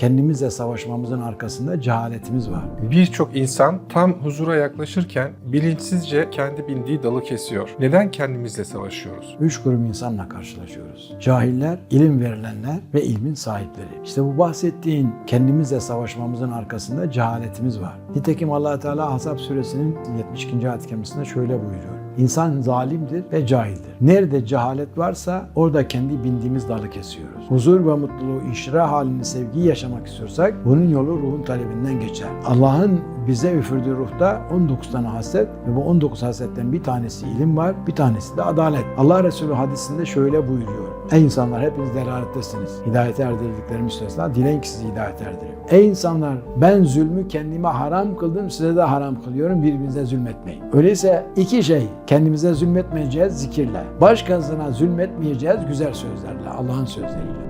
kendimizle savaşmamızın arkasında cehaletimiz var. Birçok insan tam huzura yaklaşırken bilinçsizce kendi bindiği dalı kesiyor. Neden kendimizle savaşıyoruz? Üç grup insanla karşılaşıyoruz. Cahiller, ilim verilenler ve ilmin sahipleri. İşte bu bahsettiğin kendimizle savaşmamızın arkasında cehaletimiz var. Nitekim allah Teala Ahzab suresinin 72. ayet kerimesinde şöyle buyuruyor. İnsan zalimdir ve cahildir. Nerede cehalet varsa orada kendi bindiğimiz dalı kesiyoruz. Huzur ve mutluluğu, inşirah halini, sevgiyi yaşamak istiyorsak bunun yolu ruhun talebinden geçer. Allah'ın bize üfürdüğü ruhta 19 tane haslet ve bu 19 hasletten bir tanesi ilim var, bir tanesi de adalet. Allah Resulü hadisinde şöyle buyuruyor. Ey insanlar hepiniz delalettesiniz. Hidayete erdirdiklerim müstesna dileyin ki sizi hidayete erdireyim. Ey insanlar ben zulmü kendime haram kıldım size de haram kılıyorum birbirinize zulmetmeyin. Öyleyse iki şey kendimize zulmetmeyeceğiz zikirle. Başkasına zulmetmeyeceğiz güzel sözlerle Allah'ın sözleriyle.